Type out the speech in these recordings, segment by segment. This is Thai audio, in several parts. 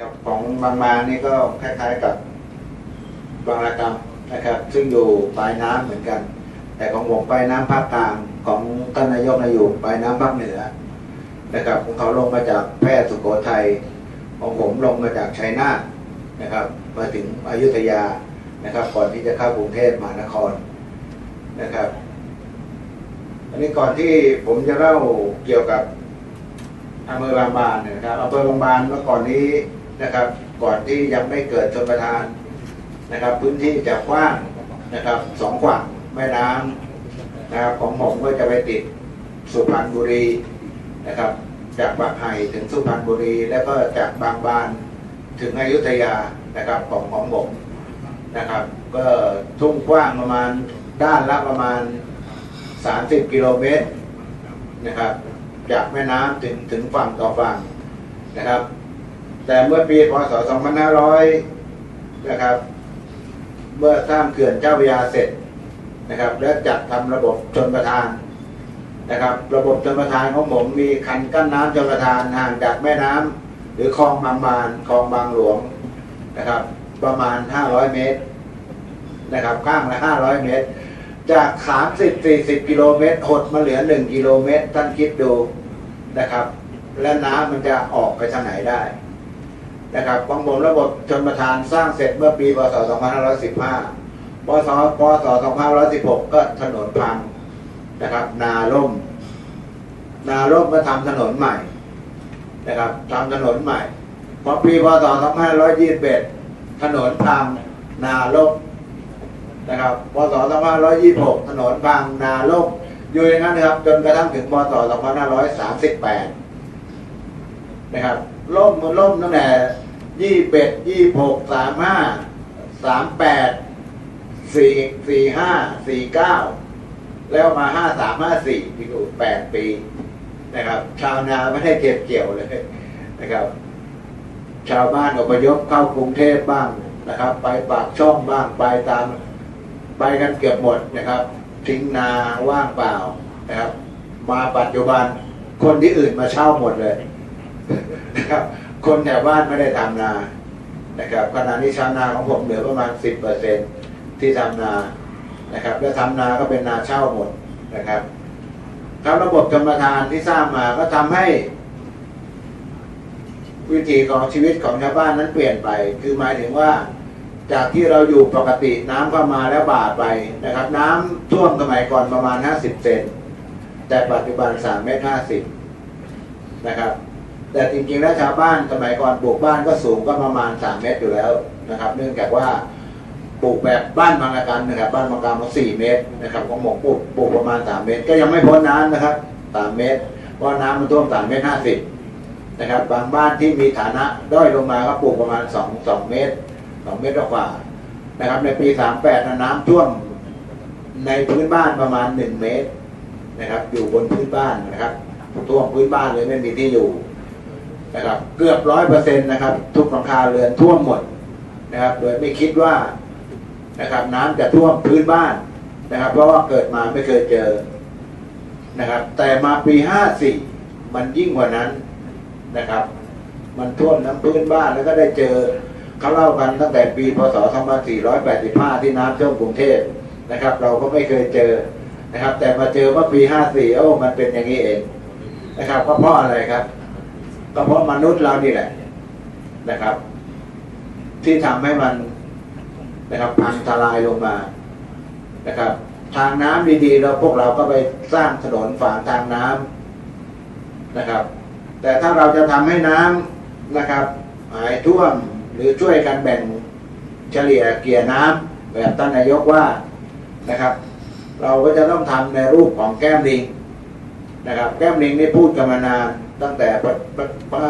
กับของบางมานี่ก็คล้ายๆกับบางระกรรมนะครับ ซึ่งอยู่ปลายน้ำเหมือนกัน แต่ของผมปลายน้ำภาคกลางของท่านนายกนายอยู่ปลายน้ำภาคเหนือนะครับของเขาลงมาจากแพร่สุโขทัยของผมลงมาจากชัยนาทนะครับ มาถึงอยุธยานะครับ ก่อนที่จะเข้ากรุงเทพมหานครนะครับ อันนี้ก่อนที่ผมจะเล่าเกี่ยวกับอำเภอบางบานนยนะครับอำเภอบางบานเมื่อก่อนนี้ นะครับ ก่อนที่ยังไม่เกิดชนประทานนะครับ พื้นที่จะกว้างนะครับสองฝั่งแม่น้ำนะครับของผมก็จะไปติดสุพรรณบุรีนะครับ จากบางไห่ถึงสุพรรณบุรี แล้วก็จากบางบานถึงอยุธยานะครับของของผมนะครับ ก็ทุ่งกว้างประมาณด้านละประมาณ 30 กิโลเมตรนะครับ จากแม่น้ำถึงถึงฝั่งต่อฝั่งนะครับ แต่เมื่อปีพศ 2500 นะครับ เมื่อสร้างเขื่อนเจ้าพยาเสร็จนะครับ และจัดทำระบบชนประทานนะครับ ระบบชนประทานของผมมีคันกั้นน้ำชนประทานห่างจากแม่น้ำหรือคลองบางบานคลองบางหลวงนะครับ ประมาณ 500 เมตรนะครับ ข้างละ 500 เมตร จาก 30 40 กิโลเมตรหดมาเหลือ 1 กิโลเมตร ท่านคิดดูนะครับ และน้ำมันจะออกไปทางไหนได้ นะครับของผมระบบชนประทานสร้างเสร็จเมื่อปีพศ 2515 พศ พศ 2516 ก็ถนนพังนะครับ นาล่ม นาล่มก็ทำถนนใหม่นะครับทำถนนใหม่พอปีพศ 2521 ถนนพังนาล่มนะครับ พศ 2526 ถนนบางนาล่มอยู่อย่างนั้นนะครับ จนกระทั่งถึงพศ 2538 นะครับ ล่มมันล่มตั้งแต่21 26 35 38 4 45 49แล้วมา53 54ที่ดู8ปีนะครับ ชาวนาไม่ได้เก็บเกี่ยวเลยนะครับ ชาวบ้านอพยพเข้ากรุงเทพบ้างนะครับ ไปปากช่องบ้างไปตามไปกันเกือบหมดนะครับ ทิ้งนาว่างเปล่านะครับ มาปัจจุบันคนที่อื่นมาเช่าหมดเลย นะครับ คนแถวบ้านไม่ได้ทำนานะครับขณะนี้ชาวนาของผมเหลือประมาณสิบเปอร์เซ็นที่ทำนานะครับ แล้วทำนาก็เป็นนาเช่าหมดนะครับครับระบบกรรมฐานที่สร้างมาก็ทำให้วิถีของชีวิตของชาวบ้านนั้นเปลี่ยนไป คือหมายถึงว่าจากที่เราอยู่ปกติน้ำเข้ามาแล้วบาดไปนะครับ น้ำท่วมสมัยก่อนประมาณ 50 เซนแต่ปัจจุบัน3เมตร50นะครับ แต่จริงๆแล้วชาวบ้านสมัยก่อนปลูกบ้านก็สูงก็ประมาณ 3 เมตรอยู่แล้วนะครับ เนื่องจากว่าปลูกแบบบ้านบางอาการนะครับ บ้านบางการมา4เมตรนะครับของหมงปลูกปลูกประมาณ 3 เมตร ก็ยังไม่พ้นน้ำนะครับ 3 เมตรเพราะน้ำมันท่วม3เมตร50นะครับ บางบ้านที่มีฐานะด้อยลงมาก็ปลูกประมาณ 2 2 เมตรสองเมตรกว่านะครับ ในปีสามแปดน้ำท่วมในพื้นบ้านประมาณหนึ่งเมตรนะครับ อยู่บนพื้นบ้านนะครับท่วมพื้นบ้านเลยไม่มีที่อยู่ นะครับ เกือบร้อยเปอร์เซ็นต์นะครับ ทุกหลังคาเรือนท่วมหมดนะครับ โดยไม่คิดว่านะครับ น้ำจะท่วมพื้นบ้านนะครับ เพราะว่าเกิดมาไม่เคยเจอนะครับ แต่มาปีห้าสี่มันยิ่งกว่านั้นนะครับ มันท่วมน้ำพื้นบ้านแล้วก็ได้เจอเขาเล่ากันตั้งแต่ปีพศ 2485 ที่น้ำท่วมกรุงเทพนะครับ เราก็ไม่เคยเจอนะครับ แต่มาเจอเมื่อปี 54โอ้มันเป็นอย่างนี้เองนะครับก็เพราะอะไรครับ ก็เพราะมนุษย์เรานี่แหละนะครับ ที่ทำให้มันนะครับพังทลายลงมานะครับ ทางน้ำดีๆเราพวกเราก็ไปสร้างถนนฝางทางน้ำนะครับ แต่ถ้าเราจะทำให้น้ำนะครับ หายท่วมหรือช่วยกันแบ่งเฉลี่ยเกลี่ยน้ำแบบท่านนายกว่านะครับ เราก็จะต้องทำในรูปของแก้มลิงนะครับ แก้มลิงนี่พูดกันมานาน ตั้งแต่พระพระพระ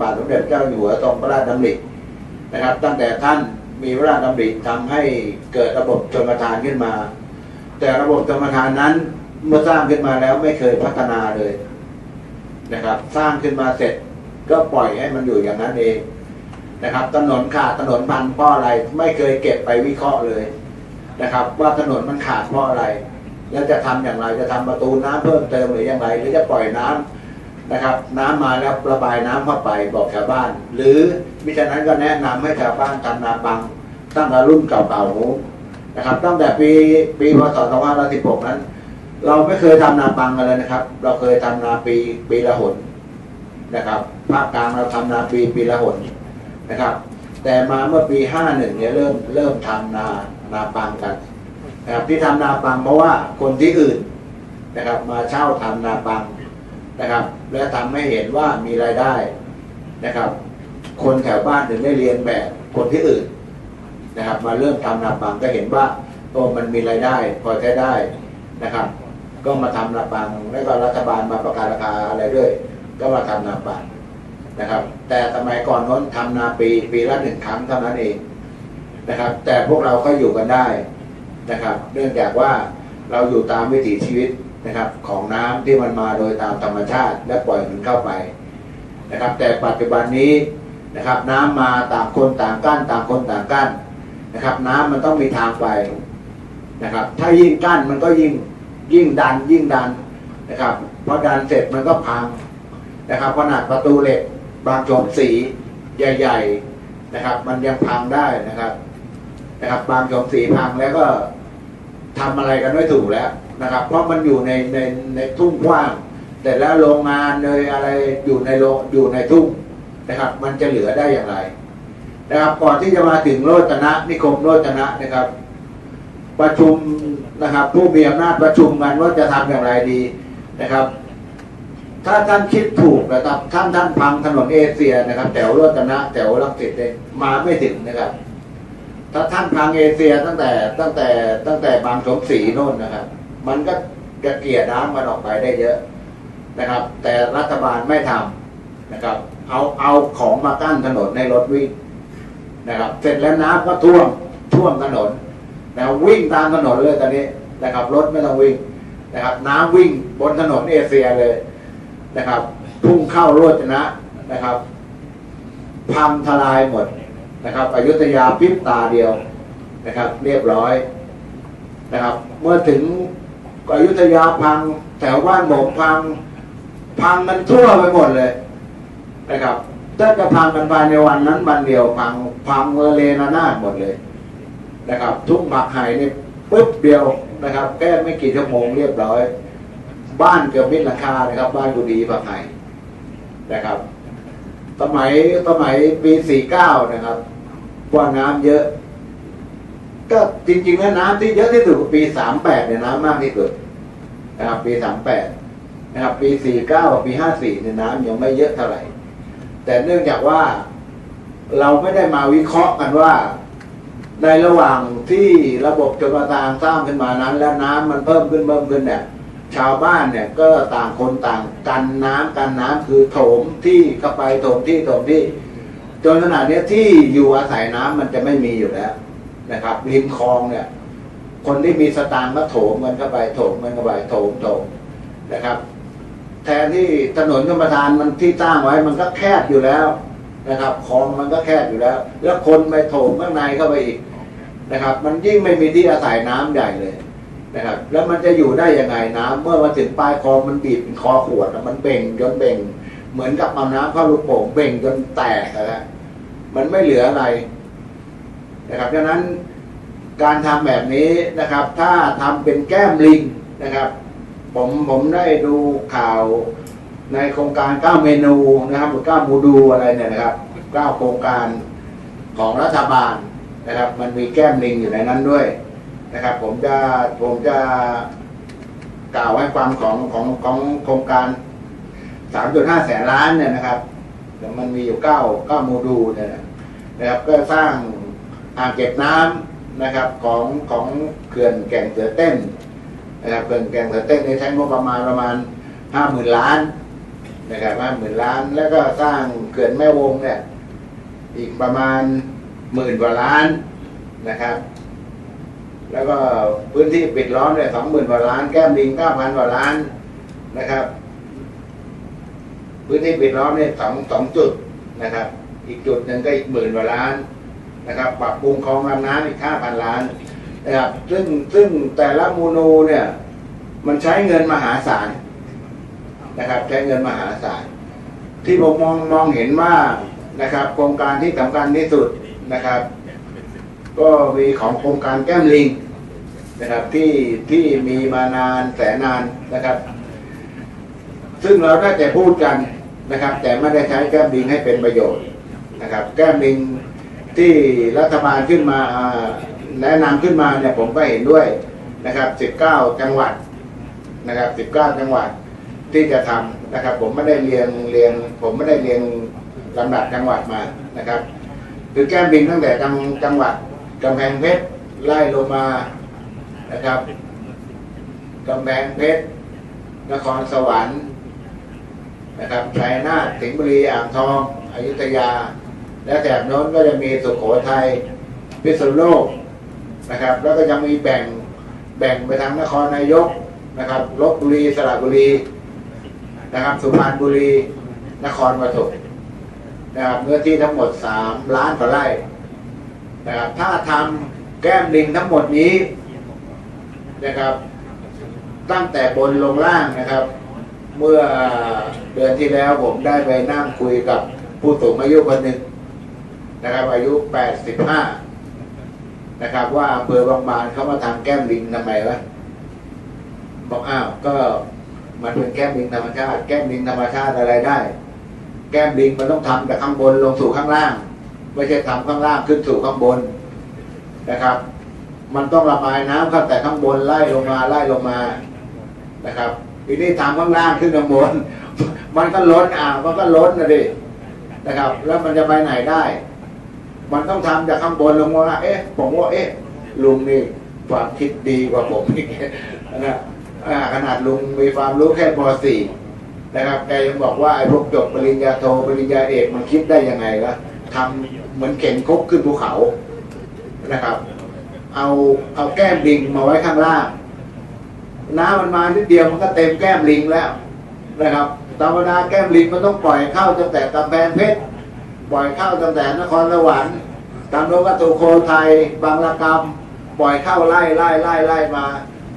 บาทสมเด็จเจ้าอยู่หัวทรงพระราชดำรินะครับ ตั้งแต่ท่านมีพระราชดำริทำให้เกิดระบบชนประทานขึ้นมา แต่ระบบชนประทานนั้นเมื่อสร้างขึ้นมาแล้วไม่เคยพัฒนาเลยนะครับ สร้างขึ้นมาเสร็จก็ปล่อยให้มันอยู่อย่างนั้นเองนะครับ ถนนขาดถนนพันเพราะอะไรไม่เคยเก็บไปวิเคราะห์เลยนะครับ ว่าถนนมันขาดเพราะอะไร แล้วจะทำอย่างไรจะทำประตูน้ำเพิ่มเติมหรืออย่างไร หรือจะปล่อยน้ำ นะครับ น้ำมาแล้วระบายน้ำเข้าไปบอกชาวบ้าน หรือมิฉะนั้นก็แนะนำให้ชาวบ้านทำนาปัง ตั้งแต่รุ่นเก่าๆนู้นะครับ ตั้งแต่ปีปีพศ2516นั้น เราไม่เคยทำนาปังกันเลยนะครับ เราเคยทำนาปีปีละหนนะครับภาคกลางเราทำนาปีปีละหนนะครับ แต่มาเมื่อปี 51เนี่ยเริ่มเริ่มทำนานาปังกันนะครับที่ทำนาปังเพราะว่าคนที่อื่นนะครับ มาเช่าทำนาปัง นะครับ และทำให้เห็นว่ามีรายได้นะครับ คนแถวบ้านถึงได้เรียนแบบคนที่อื่นนะครับ มาเริ่มทำนาปังก็เห็นว่าโอ้มันมีรายได้ พอใช้ได้นะครับ ก็มาทำนาปังแล้วก็รัฐบาลมาประกาศราคาอะไรด้วย ก็มาทำนาปังนะครับ แต่สมัยก่อนนั้นทำนาปีปีละหนึ่งครั้งเท่านั้นเองนะครับ แต่พวกเราก็อยู่กันได้นะครับ เนื่องจากว่าเราอยู่ตามวิถีชีวิต นะครับของน้ำที่มันมาโดยตามธรรมชาติ และปล่อยมันเข้าไปนะครับ แต่ปัจจุบันนี้นะครับ น้ำมาต่างคนต่างกั้นต่างคนต่างกั้นนะครับ น้ำมันต้องมีทางไปนะครับ ถ้ายิ่งกั้นมันก็ยิ่งยิ่งดันยิ่งดันนะครับพอดันเสร็จมันก็พังนะครับขนาดประตูเหล็กบางโจมสีใหญ่ๆนะครับ มันยังพังได้นะครับ นะครับ บางโจมสีพังแล้วก็ทำอะไรกันไม่ถูกแล้ว นะครับ เพราะมันอยู่ในในในทุ่งกว้าง แต่แล้วโรงงานเลยอะไรอยู่ในโรงอยู่ในทุ่งนะครับ มันจะเหลือได้อย่างไร นะครับก่อนที่จะมาถึงโรจนะนิคมโรจนะนะครับ ประชุมนะครับ ผู้มีอำนาจประชุมกันว่าจะทำอย่างไรดีนะครับ ถ้าท่านคิดถูกนะครับท่านท่านพังถนนเอเชียนะครับแถวโรจนะแถวลังสิตเลยมาไม่ถึงนะครับถ้าท่านพังเอเชียตั้งแต่ตั้งแต่ตั้งแต่บางสมศรีโน่นนะครับ มันก็จะเกลี่ยน้ำมันออกไปได้เยอะนะครับ แต่รัฐบาลไม่ทำนะครับ เอาเอาของมากั้นถนนในรถวิ่งนะครับ เสร็จแล้วน้ำก็ท่วมท่วมถนนนะวิ่งตามถนนเลยตอนนี้นะครับ รถไม่ต้องวิ่งนะครับ น้ำวิ่งบนถนนเอเชียเลยนะครับ พุ่งเข้าโรจนะนะครับพังทลายหมดนะครับอยุธยาพิบตาเดียวนะครับ เรียบร้อยนะครับ เมื่อถึง อยุธยาพังแถวบ้านผมพัง พังมันทั่วไปหมดเลยนะครับถ้าจะพังกันภายในวันนั้นวันเดียวพังพังเวเลนานาหมดเลยนะครับ ทุกหมักไห่นี่ปึ๊บเดียวนะครับแค่ไม่กี่ชั่วโมงเรียบร้อย บ้านเกือบมิดหลังคานะครับ บ้านกูดีผักไห่นะครับ สมัยสมัยปีสี่เก้านะครับว่าน้ำเยอะ ก็จริงๆแล้วน้ำที่เยอะที่สุดปีสามแปดเนี่ยน้ำมากที่สุดนะครับ ปีสามแปดนะครับ ปีสี่เก้าปีห้าสี่เนี่ยน้ำยังไม่เยอะเท่าไหร่ แต่เนื่องจากว่าเราไม่ได้มาวิเคราะห์กันว่า ในระหว่างที่ระบบชลประทานสร้างขึ้นมานั้น แล้วน้ำมันเพิ่มขึ้นเพิ่มขึ้นเนี่ยชาวบ้านเนี่ยก็ต่างคนต่างกันน้ำกันน้ำคือโถมที่เข้าไปโถมที่โถมที่ จนขนาดนี้ที่อยู่อาศัยน้ำมันจะไม่มีอยู่แล้ว นะครับริมคลองเนี่ย คนที่มีสตางค์ก็โถมมันเข้าไปโถมมันเข้าไปโถมโถมนะครับ แทนที่ถนนชลประทานมันที่สร้างไว้มันก็แคบอยู่แล้วนะครับคลองมันก็แคบอยู่แล้ว แล้วคนไปโถมข้างในเข้าไปอีกนะครับ มันยิ่งไม่มีที่อาศัยน้ำใหญ่เลยนะครับ แล้วมันจะอยู่ได้ยังไงน้ำเมื่อมาถึงปลายคลองมันบีบเป็นคอขวดมันเบ่งจนเบ่ง เหมือนกับเอาน้ำเข้าลูกโป่งเบ่งจนแตกนะมันไม่เหลืออะไร นะครับดังนั้นการทำแบบนี้นะครับ ถ้าทำเป็นแก้มลิงนะครับ ผมผมได้ดูข่าวในโครงการเก้าเมนูนะครับหรือเก้าโมดูลอะไรเนี่ยนะครับเก้าโครงการของรัฐบาลนะครับ มันมีแก้มลิงอยู่ในนั้นด้วยนะครับ ผมจะผมจะกล่าวให้ฟังของของของโครงการสามจุดห้าแสนล้านเนี่ยนะครับแต่มันมีอยู่เก้าเก้าโมดูลเนี่ยนะครับก็สร้าง อ่างเก็บน้ำนะครับของของเขื่อนแก่งเสือเต้นนะครับเขื่อนแก่งเสือเต้นนี่ใช้งบประมาณประมาณห้าหมื่นล้านนะครับห้าหมื่นล้าน แล้วก็สร้างเขื่อนแม่วงเนี่ยอีกประมาณหมื่นกว่าล้านนะครับ แล้วก็พื้นที่ปิดล้อมเนี่ยสองหมื่นกว่าล้าน แก้มลิงเก้าพันกว่าล้านนะครับ พื้นที่ปิดล้อมเนี่ยสองสองจุดนะครับ อีกจุดหนึ่งก็อีกหมื่นกว่าล้าน นะครับปรับปรุงคลองลำน้ำอีกห้าพันล้านนะครับซึ่งซึ่งแต่ละโมนูเนี่ย มันใช้เงินมหาศาลนะครับ ใช้เงินมหาศาลที่ผมมองมองเห็นว่านะครับ โครงการที่สำคัญที่สุดนะครับ ก็มีของโครงการแก้มลิงนะครับที่ที่มีมานานแสนนานนะครับ ซึ่งเราได้แต่พูดกันนะครับ แต่ไม่ได้ใช้แก้มลิงให้เป็นประโยชน์นะครับ แก้มลิง ที่รัฐบาลขึ้นมาแนะนำขึ้นมาเนี่ยผมก็เห็นด้วยนะครับ 19 จังหวัดนะครับ 19 จังหวัดที่จะทำนะครับ ผมไม่ได้เรียงเรียง ผมไม่ได้เรียงลำดับจังหวัดมานะครับ คือแก้มลิงตั้งแต่จังจังหวัดกำแพงเพชรไล่ลงมานะครับกำแพงเพชรนครสวรรค์นะครับชัยนาทสิงห์บุรีอ่างทองอยุธยา และแถบโน้นก็จะมีสุโขทัยพิษณุโลกนะครับ แล้วก็ยังมีแบ่งแบ่งไปทางนครนายกนะครับลบบุรีสระบุรีนะครับ สุพรรณบุรี นครปฐมนะครับเนื้อที่ทั้งหมดสามล้านกว่าไร่นะครับถ้าทำแก้มลิงทั้งหมดนี้นะครับ ตั้งแต่บนลงล่างนะครับ เมื่อเดือนที่แล้วผมได้ไปนั่งคุยกับผู้สูงอายุคนหนึ่ง นะครับ อายุ 85 นะครับ ว่าอำเภอบางบานเขามาทำแก้มลิงทำไมวะบอกอ้าวก็มันเป็นแก้มลิงธรรมชาติ แก้มลิงธรรมชาติอะไรได้ แก้มลิงมันต้องทำจากข้างบนลงสู่ข้างล่าง ไม่ใช่ทำข้างล่างขึ้นสู่ข้างบนนะครับ มันต้องระบายน้ำเข้าแต่ข้างบนไล่ลงมาไล่ลงมานะครับทีนี้ทำข้างล่างขึ้นข้างบนมันก็ล้นอ่าวมันก็ล้นนะดินะครับ แล้วมันจะไปไหนได้ มันต้องทำจากข้างบนลงมาเอ๊ะผมว่าเอ๊ะลุงนี่ความคิดดีกว่าผมอีกนะขนาดลุงมีความรู้แค่ป .4 นะครับแกยังบอกว่าไอ้พวกจบปริญญาโทปริญญาเอกมันคิดได้ยังไงวะทำเหมือนเข็นคกขึ้นภูเขานะครับ เอาเอาแก้มลิงมาไว้ข้างล่างน้ำมันมานิดเดียวมันก็เต็มแก้มลิงแล้วนะครับธรรมดาแก้มลิงมันต้องปล่อยเข้าตั้งแต่กำแพงเพชร ปล่อยเข้าตั้งแต่นครสวรรค์ตามโลกตุโคไทย บางระกำปล่อยเข้าไล่ไล่ไล่ไล่มา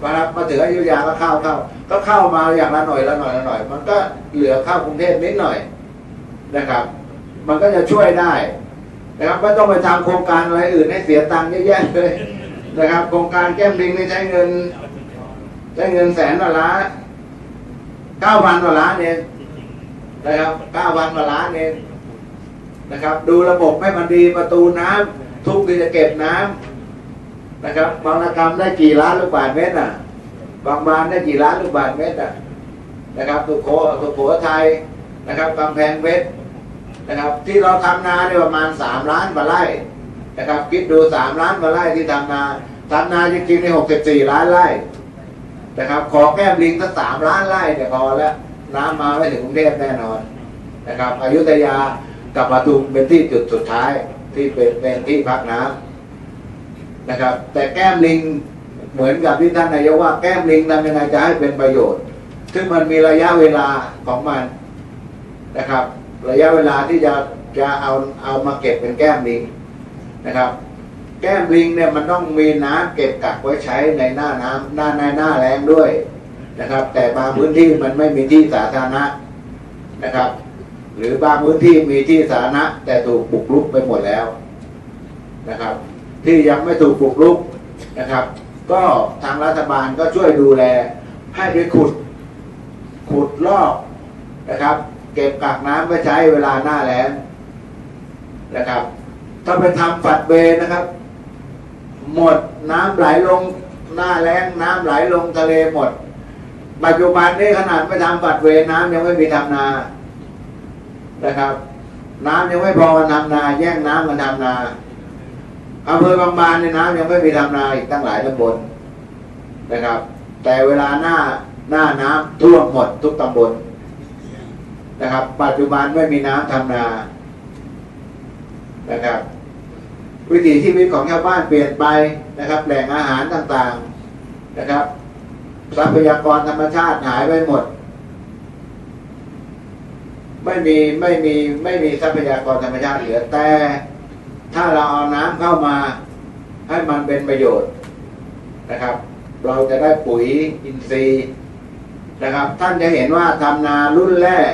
นะครับมาถึงอยุธยาก็เข้าเข้า ก็เข้ามาอย่างละหน่อยละหน่อยละหน่อย มันก็เหลือเข้ากรุงเทพนิดหน่อยนะครับ มันก็จะช่วยได้นะครับไม่ต้องไปทำโครงการอะไรอื่นให้เสียตังค์เยอะแยะเลยนะครับ โครงการแก้มลิงนี่ใช้เงินได้เงินแสนกว่าล้านเก้าพันกว่าล้านเองนะครับเก้าพันกว่าล้านเอง นะครับ ดูระบบให้มันดีประตูน้ำทุกที่จะเก็บน้ำนะครับบางระกรรมได้กี่ล้านลูกบาศกเมตรอะ บางบานได้กี่ล้านลูกบาศกเมตรอะนะครับสุโขสุโขทัยนะครับกำแพงเพชรนะครับ ที่เราทำนาเนี่ยประมาณสามล้านกว่าไร่นะครับ คิดดูสามล้านกว่าไร่ที่ทำนาทำนาจริงๆในหกสิบสี่ล้านไร่นะครับ ขอแก้มลิงสักสามล้านไร่เนี่ยพอแล้ว น้ำมาไม่ถึงกรุงเทพแน่นอนนะครับอยุธยา กับปทุมเป็นที่จุดสุดท้ายที่เป็นเป็นที่พักน้ำนะครับ แต่แก้มลิงเหมือนกับที่ท่านนายกว่าแก้มลิงทำยังไงจะให้เป็นประโยชน์ ซึ่งมันมีระยะเวลาของมันนะครับ ระยะเวลาที่จะจะเอาเอามาเก็บเป็นแก้มลิงนะครับ แก้มลิงเนี่ยมันต้องมีน้ำเก็บกักไว้ใช้ในหน้าน้ำหน้าในหน้าแรงด้วยนะครับ แต่บางพื้นที่มันไม่มีที่สาธารณะนะครับ หรือบางพื้นที่มีที่สาธารณะแต่ถูกบุกรุกไปหมดแล้วนะครับ ที่ยังไม่ถูกบุกรุกนะครับ ก็ทางรัฐบาลก็ช่วยดูแล ให้ไปขุด ขุดลอกนะครับ เก็บกักน้ำไว้ใช้เวลาหน้าแล้งนะครับ ถ้าไปทำฝัดเวย์นะครับ หมดน้ำไหลลงหน้าแล้งน้ำไหลลงทะเลหมดปัจจุบันนี้ขนาดไปทำฝัดเวน้ำยังไม่มีทำนา นะครับ น้ำยังไม่พอมันทำนา แย่งน้ำมันทำนาอำเภอบางบานในน้ำยังไม่มีทำนาอีกตั้งหลายตำบลนะครับ แต่เวลาหน้าหน้าน้ำท่วมหมดทุกตำบลนะครับ ปัจจุบันไม่มีน้ำทำนานะครับ วิถีชีวิตของชาวบ้านเปลี่ยนไปนะครับ แหล่งอาหารต่างๆนะครับ ทรัพยากรธรรมชาติหายไปหมด ไม่มีไม่มีไม่มีทรัพยากรธรรมชาติเหลือแต่ ถ้าเราเอาน้ำเข้ามาให้มันเป็นประโยชน์นะครับ เราจะได้ปุ๋ยอินทรีย์นะครับ ท่านจะเห็นว่าทำนารุ่นแรก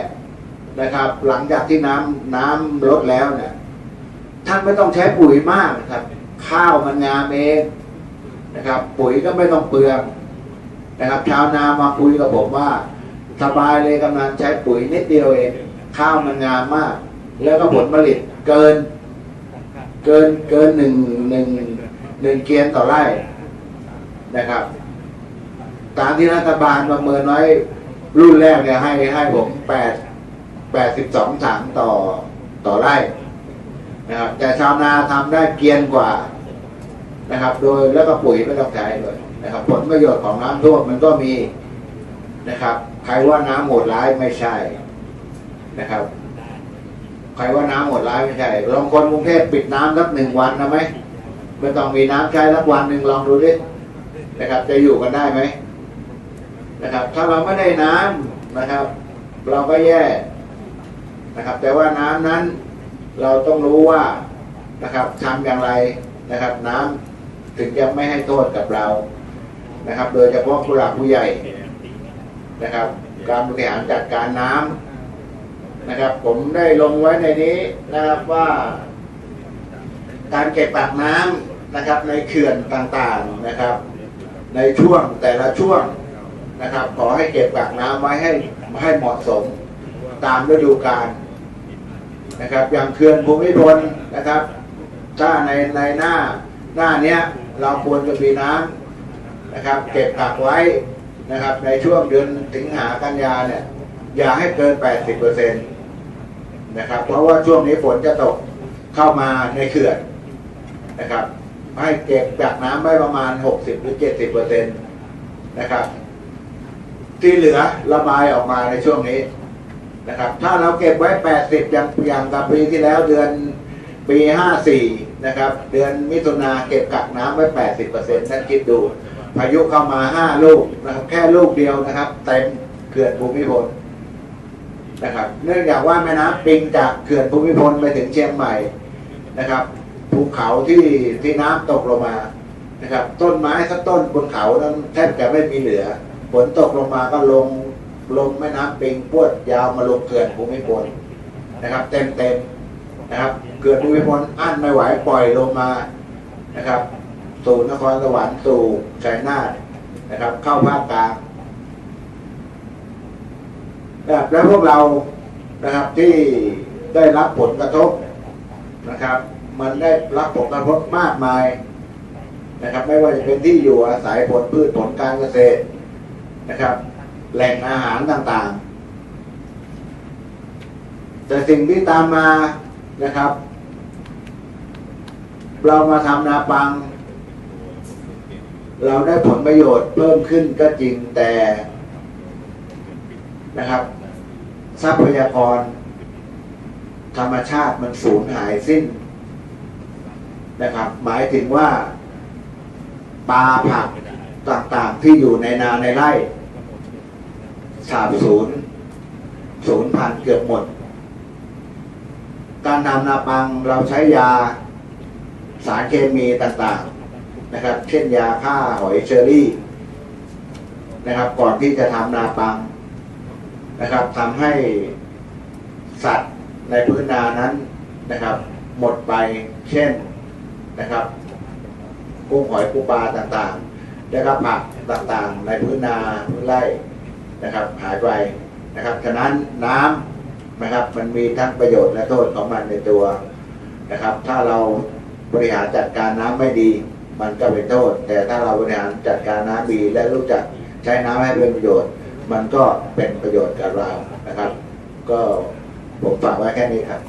นะครับ หลังจากที่น้ำน้ำลดแล้วเนี่ยท่านไม่ต้องใช้ปุ๋ยมากนะครับ ข้าวมันงามเองนะครับ ปุ๋ยก็ไม่ต้องเปลืองนะครับ ชาวนามาคุยกับผมว่า สบายเลยกำนันใช้ปุ๋ยนิดเดียวเอง ข้าวมันงามมาก แล้วก็ผลผลิตเกิน เกินเกินหนึ่งหนึ่งหนึ่งเกียนต่อไร่นะครับ ตามที่รัฐบาลประเมินไว้รุ่นแรกเนี่ยให้ให้ผมแปดแปดสิบสองถังต่อต่อไร่นะครับแต่ชาวนาทำได้เกียนกว่านะครับ โดยแล้วก็ปุ๋ยไม่ต้องใช้เลยนะครับ ผลประโยชน์ของน้ำท่วมมันก็มีนะครับ ใครว่าน้ำโหดร้ายไม่ใช่ นะครับ ใครว่าน้ำโหดร้ายไม่ใช่ลองคนกรุงเทพปิดน้ำสักหนึ่งวันนะไหมไม่ต้องมีน้ำใช้สักวันหนึ่งลองดูดินะครับ จะอยู่กันได้ไหมนะครับ ถ้าเราไม่ได้น้ำนะครับ เราก็แย่นะครับ แต่ว่าน้ำนั้นเราต้องรู้ว่านะครับทำอย่างไรนะครับ น้ำถึงจะไม่ให้โทษกับเรานะครับ โดยเฉพาะผู้หลักผู้ใหญ่นะครับ การบริหารจัดการน้ำ นะครับ ผมได้ลงไว้ในนี้นะครับว่า การเก็บปากน้ำนะครับ ในเขื่อนต่างๆนะครับ ในช่วงแต่ละช่วงนะครับ ขอให้เก็บปากน้ำไว้ให้ให้เหมาะสมตามฤดูกาลนะครับ อย่างเขื่อนภูมิพลนะครับ ถ้าในในหน้าหน้าเนี้ยเราควรจะมีน้ำนะครับ เก็บกักไว้นะครับ ในช่วงเดือนสิงหากันยาเนี่ย อย่าให้เกิน 80เปอร์เซ็นต์ นะครับ เพราะว่าช่วงนี้ฝนจะตกเข้ามาในเขื่อนนะครับ ให้เก็บกักน้ำไว้ประมาณ 60 หรือ 70เปอร์เซ็นต์นะครับ ที่เหลือระบายออกมาในช่วงนี้นะครับ ถ้าเราเก็บไว้ 80 อย่างอย่างกับปีที่แล้วเดือนปี 54 นะครับ เดือนมิถุนาเก็บกักน้ำไว้ 80เปอร์เซ็นต์ท่านคิดดู พายุเข้ามา 5 ลูกนะครับ แค่ลูกเดียวนะครับ เต็มเขื่อนภูมิพล นะครับ เนื่องจากว่าแม่น้ำปิงจากเขื่อนภูมิพลไปถึงเชียงใหม่นะครับภูเขาที่ที่น้ำตกลงมานะครับ ต้นไม้สักต้นบนเขานั้นแทบจะไม่มีเหลือฝนตกลงมาก็ลงลงแม่น้ำปิงพวดยาวมาลงเขื่อนภูมิพลนะครับ เต็มเต็มนะครับเขื่อนภูมิพลอั้นไม่ไหวปล่อยลงมานะครับ สู่นครสวรรค์สู่ชัยนาทนะครับ เข้าภาคกลาง นะครับแล้วพวกเรานะครับที่ได้รับผลกระทบนะครับ มันได้รับผลกระทบมากมายนะครับ ไม่ว่าจะเป็นที่อยู่อาศัยผลพืชผลการเกษตรนะครับ แหล่งอาหารต่างๆ แต่สิ่งที่ตามมานะครับ เรามาทำนาปัง เราได้ผลประโยชน์เพิ่มขึ้นก็จริงแต่นะครับ ทรัพยากร ธรรมชาติมันสูญหายสิ้นนะครับ หมายถึงว่าปลาผักต่างๆที่อยู่ในนาในไร่สาบสูญสูญพันธุ์เกือบหมด การทำนาปังเราใช้ยาสารเคมีต่างๆนะครับ เช่นยาฆ่าหอยเชอรี่ นะครับ ก่อนที่จะทำนาปัง นะครับทำให้สัตว์ในพื้นนานั้นนะครับ หมดไปเช่นนะครับกุ้งหอยปูปลาต่างๆแล้วก็ผักต่างๆ ในพื้นนาพื้นไร่นะครับ หายไปนะครับฉะนั้นน้ำนะครับ มันมีทั้งประโยชน์และโทษของมันในตัวนะครับ ถ้าเราบริหารจัดการน้ำไม่ดี มันก็เป็นโทษ แต่ถ้าเราบริหารจัดการน้ำดีและรู้จักใช้น้ำให้เป็นประโยชน์ มันก็เป็นประโยชน์กับเรานะครับ ก็ผมฝากไว้แค่นี้ครับ